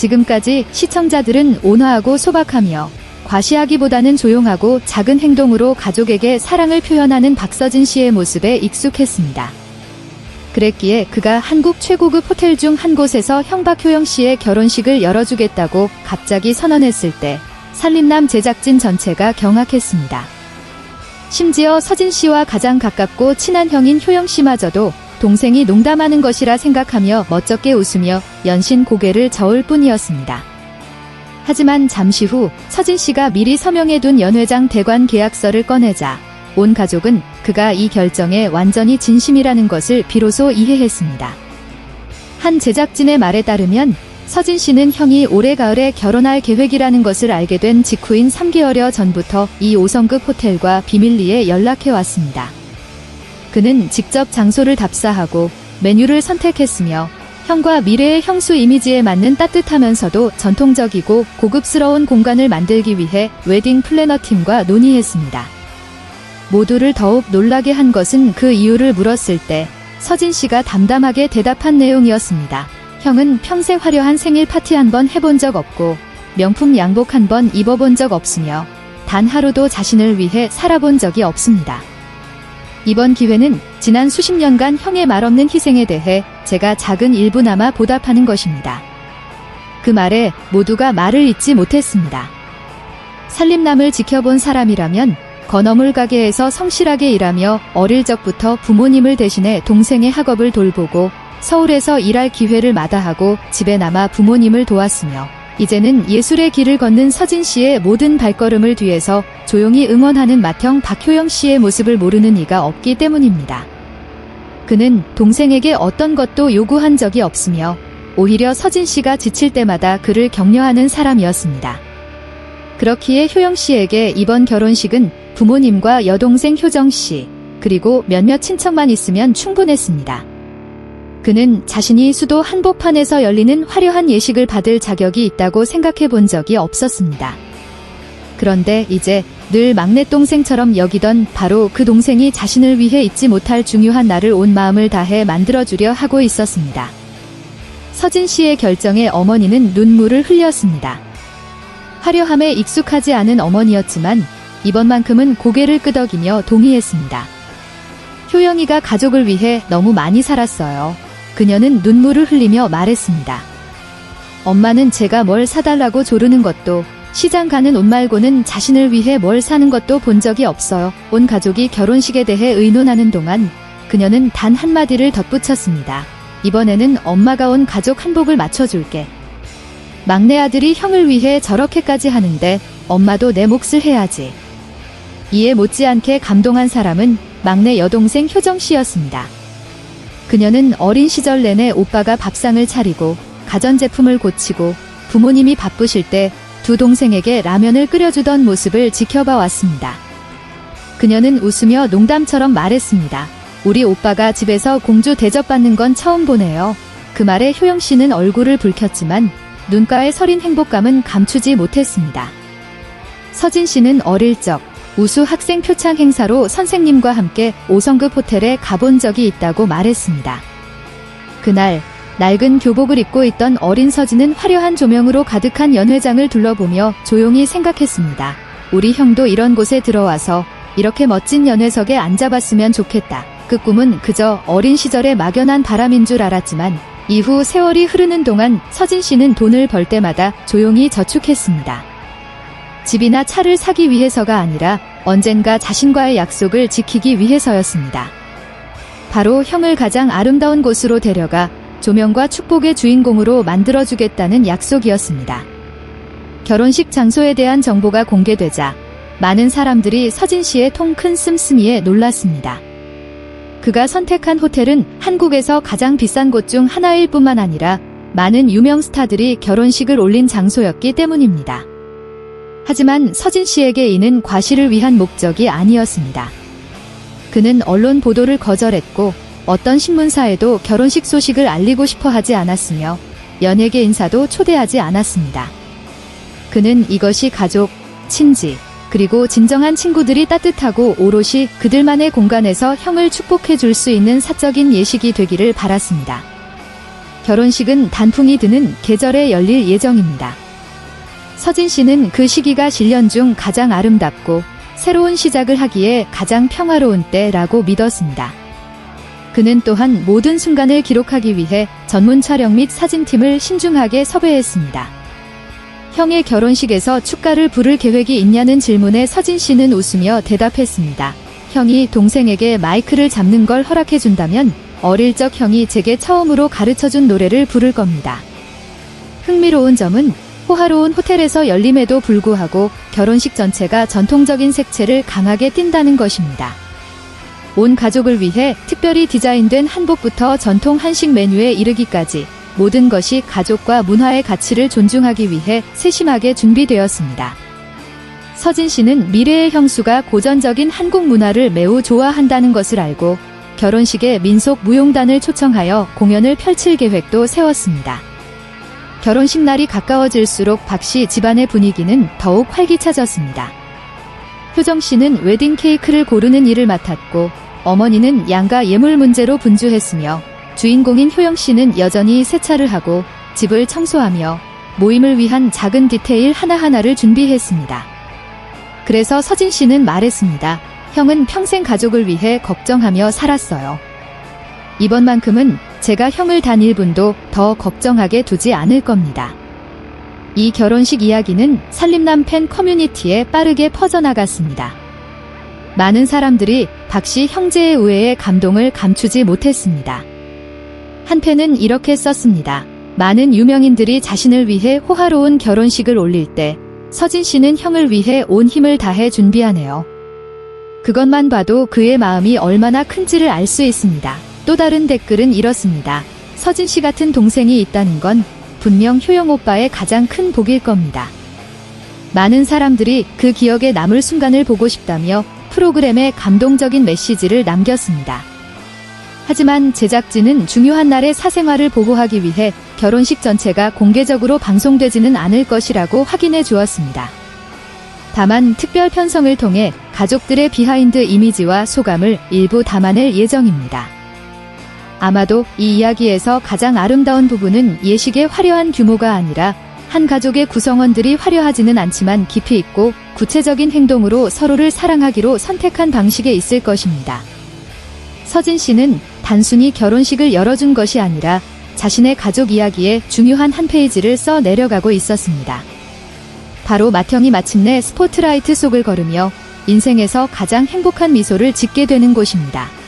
지금까지 시청자들은 온화하고 소박하며 과시하기보다는 조용하고 작은 행동으로 가족에게 사랑을 표현하는 박서진 씨의 모습에 익숙했습니다. 그랬기에 그가 한국 최고급 호텔 중 한 곳에서 형박효영 씨의 결혼식을 열어주겠다고 갑자기 선언했을 때 살림남 제작진 전체가 경악했습니다. 심지어 서진 씨와 가장 가깝고 친한 형인 효영 씨마저도 동생이 농담하는 것이라 생각하며 멋쩍게 웃으며 연신 고개를 저을 뿐이었습니다. 하지만 잠시 후 서진 씨가 미리 서명해둔 연회장 대관 계약서를 꺼내자 온 가족은 그가 이 결정에 완전히 진심이라는 것을 비로소 이해했습니다. 한 제작진의 말에 따르면 서진 씨는 형이 올해 가을에 결혼할 계획이라는 것을 알게 된 직후인 3개월여 전부터 이 5성급 호텔과 비밀리에 연락해 왔습니다. 그는 직접 장소를 답사하고 메뉴를 선택했으며 형과 미래의 형수 이미지에 맞는 따뜻하면서도 전통적이고 고급스러운 공간을 만들기 위해 웨딩 플래너 팀과 논의했습니다. 모두를 더욱 놀라게 한 것은 그 이유를 물었을 때 서진 씨가 담담하게 대답한 내용이었습니다. 형은 평생 화려한 생일 파티 한 번 해본 적 없고 명품 양복 한 번 입어본 적 없으며 단 하루도 자신을 위해 살아본 적이 없습니다. 이번 기회는 지난 수십 년간 형의 말없는 희생에 대해 제가 작은 일부나마 보답하는 것입니다. 그 말에 모두가 말을 잇지 못했습니다. 살림남을 지켜본 사람이라면 건어물 가게에서 성실하게 일하며 어릴 적부터 부모님을 대신해 동생의 학업을 돌보고 서울에서 일할 기회를 마다하고 집에 남아 부모님을 도왔으며 이제는 예술의 길을 걷는 서진 씨의 모든 발걸음을 뒤에서 조용히 응원하는 맏형 박효영 씨의 모습을 모르는 이가 없기 때문입니다. 그는 동생에게 어떤 것도 요구한 적이 없으며 오히려 서진 씨가 지칠 때마다 그를 격려하는 사람이었습니다. 그렇기에 효영 씨에게 이번 결혼식은 부모님과 여동생 효정 씨, 그리고 몇몇 친척만 있으면 충분했습니다. 그는 자신이 수도 한복판에서 열리는 화려한 예식을 받을 자격이 있다고 생각해 본 적이 없었습니다. 그런데 이제 늘 막내 동생처럼 여기던 바로 그 동생이 자신을 위해 잊지 못할 중요한 날을 온 마음을 다해 만들어주려 하고 있었습니다. 서진 씨의 결정에 어머니는 눈물을 흘렸습니다. 화려함에 익숙하지 않은 어머니였지만 이번만큼은 고개를 끄덕이며 동의했습니다. 효영이가 가족을 위해 너무 많이 살았어요. 그녀는 눈물을 흘리며 말했습니다. 엄마는 제가 뭘 사달라고 조르는 것도 시장 가는 옷 말고는 자신을 위해 뭘 사는 것도 본 적이 없어요. 온 가족이 결혼식에 대해 의논하는 동안 그녀는 단 한마디를 덧붙였습니다. 이번에는 엄마가 온 가족 한복을 맞춰줄게. 막내 아들이 형을 위해 저렇게까지 하는데 엄마도 내 몫을 해야지. 이에 못지않게 감동한 사람은 막내 여동생 효정 씨였습니다. 그녀는 어린 시절 내내 오빠가 밥상을 차리고 가전제품을 고치고 부모님이 바쁘실 때 두 동생에게 라면을 끓여주던 모습을 지켜봐 왔습니다. 그녀는 웃으며 농담처럼 말했습니다. 우리 오빠가 집에서 공주 대접받는 건 처음 보네요. 그 말에 효영 씨는 얼굴을 붉혔지만 눈가의 서린 행복감은 감추지 못했습니다. 서진 씨는 어릴 적 우수 학생 표창 행사로 선생님과 함께 5성급 호텔에 가본 적이 있다고 말했습니다. 그날 낡은 교복을 입고 있던 어린 서진은 화려한 조명으로 가득한 연회장을 둘러보며 조용히 생각했습니다. 우리 형도 이런 곳에 들어와서 이렇게 멋진 연회석에 앉아봤으면 좋겠다. 그 꿈은 그저 어린 시절의 막연한 바람인 줄 알았지만 이후 세월이 흐르는 동안 서진 씨는 돈을 벌 때마다 조용히 저축했습니다. 집이나 차를 사기 위해서가 아니라 언젠가 자신과의 약속을 지키기 위해서였습니다. 바로 형을 가장 아름다운 곳으로 데려가 조명과 축복의 주인공으로 만들어주겠다는 약속이었습니다. 결혼식 장소에 대한 정보가 공개되자 많은 사람들이 서진 씨의 통 큰 씀씀이에 놀랐습니다. 그가 선택한 호텔은 한국에서 가장 비싼 곳 중 하나일 뿐만 아니라 많은 유명 스타들이 결혼식을 올린 장소였기 때문입니다. 하지만 서진 씨에게 이는 과시를 위한 목적이 아니었습니다. 그는 언론 보도를 거절했고 어떤 신문사에도 결혼식 소식을 알리고 싶어 하지 않았으며 연예계 인사도 초대하지 않았습니다. 그는 이것이 가족, 친지, 그리고 진정한 친구들이 따뜻하고 오롯이 그들만의 공간에서 형을 축복해 줄 수 있는 사적인 예식이 되기를 바랐습니다. 결혼식은 단풍이 드는 계절에 열릴 예정입니다. 서진 씨는 그 시기가 7년 중 가장 아름답고 새로운 시작을 하기에 가장 평화로운 때라고 믿었습니다. 그는 또한 모든 순간을 기록하기 위해 전문 촬영 및 사진팀을 신중하게 섭외했습니다. 형의 결혼식에서 축가를 부를 계획이 있냐는 질문에 서진 씨는 웃으며 대답했습니다. 형이 동생에게 마이크를 잡는 걸 허락해준다면 어릴 적 형이 제게 처음으로 가르쳐준 노래를 부를 겁니다. 흥미로운 점은 호화로운 호텔에서 열림에도 불구하고 결혼식 전체가 전통적인 색채를 강하게 띈다는 것입니다. 온 가족을 위해 특별히 디자인된 한복부터 전통 한식 메뉴에 이르기까지 모든 것이 가족과 문화의 가치를 존중하기 위해 세심하게 준비되었습니다. 서진 씨는 미래의 형수가 고전적인 한국 문화를 매우 좋아한다는 것을 알고 결혼식에 민속 무용단을 초청하여 공연을 펼칠 계획도 세웠습니다. 결혼식 날이 가까워질수록 박 씨 집안의 분위기는 더욱 활기차졌습니다. 효정 씨는 웨딩 케이크를 고르는 일을 맡았고 어머니는 양가 예물 문제로 분주했으며 주인공인 효영 씨는 여전히 세차를 하고 집을 청소하며 모임을 위한 작은 디테일 하나하나를 준비했습니다. 그래서 서진 씨는 말했습니다. 형은 평생 가족을 위해 걱정하며 살았어요. 이번만큼은 제가 형을 단 1분도 더 걱정하게 두지 않을 겁니다. 이 결혼식 이야기는 살림남 팬 커뮤니티에 빠르게 퍼져나갔습니다. 많은 사람들이 박씨 형제의 우애에 감동을 감추지 못했습니다. 한 팬은 이렇게 썼습니다. 많은 유명인들이 자신을 위해 호화로운 결혼식을 올릴 때 서진 씨는 형을 위해 온 힘을 다해 준비하네요. 그것만 봐도 그의 마음이 얼마나 큰지를 알 수 있습니다. 또 다른 댓글은 이렇습니다. 서진 씨 같은 동생이 있다는 건 분명 효영 오빠의 가장 큰 복일 겁니다. 많은 사람들이 그 기억에 남을 순간을 보고 싶다며 프로그램에 감동적인 메시지를 남겼습니다. 하지만 제작진은 중요한 날의 사생활을 보호하기 위해 결혼식 전체가 공개적으로 방송되지는 않을 것이라고 확인해 주었습니다. 다만 특별 편성을 통해 가족들의 비하인드 이미지와 소감을 일부 담아낼 예정입니다. 아마도 이 이야기에서 가장 아름다운 부분은 예식의 화려한 규모가 아니라 한 가족의 구성원들이 화려하지는 않지만 깊이 있고 구체적인 행동으로 서로를 사랑하기로 선택한 방식에 있을 것입니다. 서진 씨는 단순히 결혼식을 열어준 것이 아니라 자신의 가족 이야기에 중요한 한 페이지를 써 내려가고 있었습니다. 바로 맏형이 마침내 스포트라이트 속을 걸으며 인생에서 가장 행복한 미소를 짓게 되는 곳입니다.